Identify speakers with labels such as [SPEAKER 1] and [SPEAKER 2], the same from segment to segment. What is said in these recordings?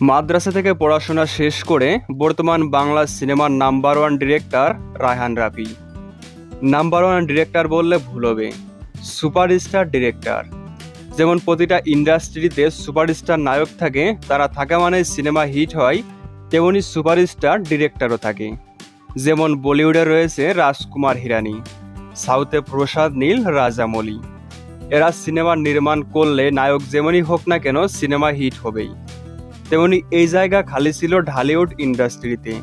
[SPEAKER 1] মাদ্রাসা থেকে পড়াশোনা শেষ করে বর্তমান বাংলা সিনেমার number one director Raihan Rafi. Number one director বললে ভুল হবে, সুপারস্টার ডিরেক্টর। যেমন প্রতিটা ইন্ডাস্ট্রিতে সুপারস্টার নায়ক থাকে, তারা থাকা মানে সিনেমা হিট হয়, তেমনি সুপারস্টার ডিরেক্টরও থাকে। যেমন বলিউডে রয়েছে রাজকুমার হিরানি, সাউথে প্রসাদ নীল, রাজামৌলি। এরা সিনেমা নির্মাণ করলে নায়ক যেমনই হোক না কেন সিনেমা হিট হবেই। তেমনি এই জায়গা খালি ছিল ঢালিউড ইন্ডাস্ট্রিতে।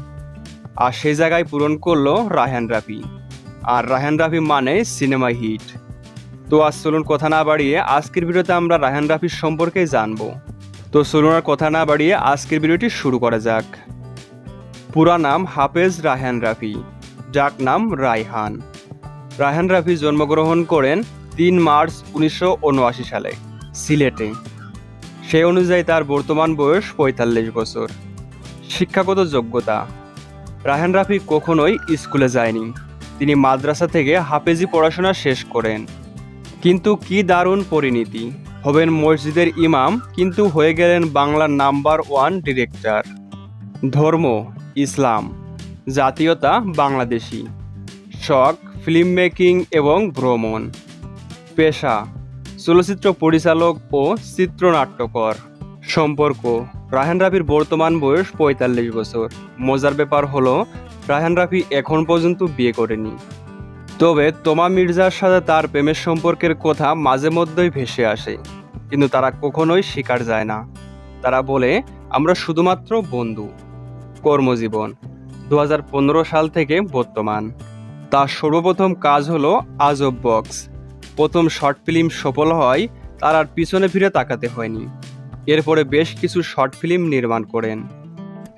[SPEAKER 1] আর সেই জায়গায় পূরণ করল রায়হান রাফি। আর রায়হান রাফি মানে সিনেমা হিট। তো আজ চলুন কথা না বাড়িয়ে আজকের ভিডিওতে আমরা রায়হান রাফির সম্পর্কে জানব। তো চলুন আর কথা না বাড়িয়ে আজকের ভিডিওটি শুরু করা যাক। পুরা নাম হাফেজ রায়হান রাফি যাক নাম রায়হান। রায়হান রাফি জন্মগ্রহণ করেন তিন মার্চ উনিশশো উনআশি সালে, সিলেটে। সেই অনুযায়ী তার বর্তমান বয়স পঁয়তাল্লিশ বছর। শিক্ষাগত যোগ্যতা। রায়হান রাফি কখনোই স্কুলে যায়নি। তিনি মাদ্রাসা থেকে হাফেজি পড়াশোনা শেষ করেন। কিন্তু কি দারুণ পরিণতি। হবেন মসজিদের ইমাম, কিন্তু হয়ে গেলেন বাংলার নাম্বার ওয়ান ডিরেক্টর। ধর্ম, ইসলাম, জাতীয়তা বাংলাদেশি। শখ ফিল্ম মেকিং এবং ভ্রমণ। পেশা চলচ্চিত্র পরিচালক ও চিত্রনাট্যকর। সম্পর্ক, রায়হান রাফির বর্তমান বয়স পঁয়তাল্লিশ বছর। মজার ব্যাপার হলো, রায়হান রাফি এখন পর্যন্ত বিয়ে করেনি। তবে তোমা মির্জার সাথে তার প্রেমের সম্পর্কের কথা মাঝে মধ্যেই ভেসে আসে। কিন্তু তারা কখনোই স্বীকার যায় না। তারা বলে, আমরা শুধুমাত্র বন্ধু। কর্মজীবন দু হাজার পনেরো সাল থেকে বর্তমান। তার সর্বপ্রথম কাজ হলো আজব বক্স। প্রথম শর্ট ফিল্ম সফল হয়, তার আর পিছনে ফিরে তাকাতে হয়নি। এরপরে বেশ কিছু শর্ট ফিল্ম নির্মাণ করেন।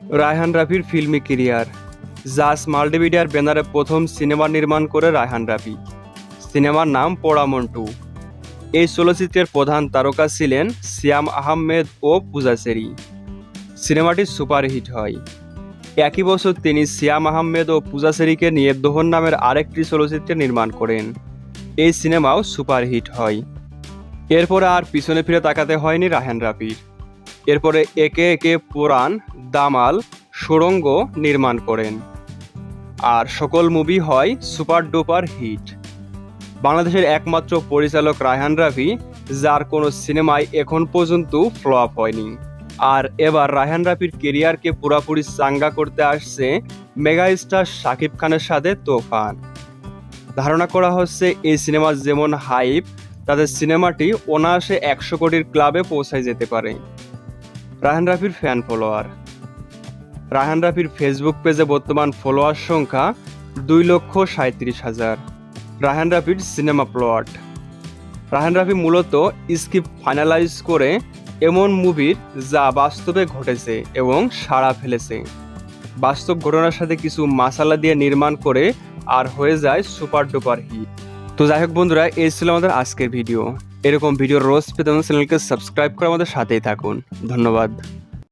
[SPEAKER 1] রায়হান রাফির ফিল্মি কেরিয়ার জাস মাল্টিমিডিয়ার ব্যানারে প্রথম সিনেমা নির্মাণ করে রায়হান রাফি। সিনেমার নাম পোড়ামন্টু। এই চলচ্চিত্রের প্রধান তারকা ছিলেন সিয়াম আহমেদ ও পূজাচেরি সিনেমাটি সুপারহিট হয়। একই বছর তিনি সিয়াম আহমেদ ও পূজাচেরিকে নিয়ে দোহন নামের আরেকটি চলচ্চিত্র নির্মাণ করেন। এই সিনেমাও সুপারহিট হয়। এরপরে আর পিছনে ফিরে তাকাতে হয়নি রাহেন রাফির। এরপরে একে একে পুরাণ, দামাল সুরঙ্গ নির্মাণ করেন। আর সকল মুভি হয় সুপার ডুপার হিট। বাংলাদেশের একমাত্র পরিচালক রায়হান রাফি, যার কোনো সিনেমায় এখন পর্যন্ত ফ্লপ হয়নি। আর এবার রায়হান রাফির কেরিয়ারকে পুরাপুরি চাঙ্গা করতে আসছে মেগা স্টার শাকিব খানের সাথে তোফান। ধারণা করা হচ্ছে এই সিনেমার যেমন হাইপ, তাদের সিনেমাটি অনায়াসে একশো কোটির ক্লাবে পৌঁছায় যেতে পারে। রায়হান রাফির ফ্যান ফলোয়ার। রায়হান রাফির ফেসবুক পেজে বর্তমান ফলোয়ার সংখ্যা দুই লক্ষ সাঁত্রিশ হাজার। রায়হান রাফির সিনেমা প্লট। রায়হান রাফি মূলত স্ক্রিপ্ট ফাইনালাইজ করে এমন মুভির যা বাস্তবে ঘটেছে এবং সাড়া ফেলেছে। বাস্তব ঘটনার সাথে কিছু মাসালা দিয়ে নির্মাণ করে আর হয়ে যায় সুপার ডুপার হিট। তো যাই হোক বন্ধুরা, এই ছিল আমাদের আজকের ভিডিও। এরকম ভিডিও রোজ পেতে আমাদের চ্যানেলকে সাবস্ক্রাইব করে আমাদের সাথেই থাকুন। ধন্যবাদ।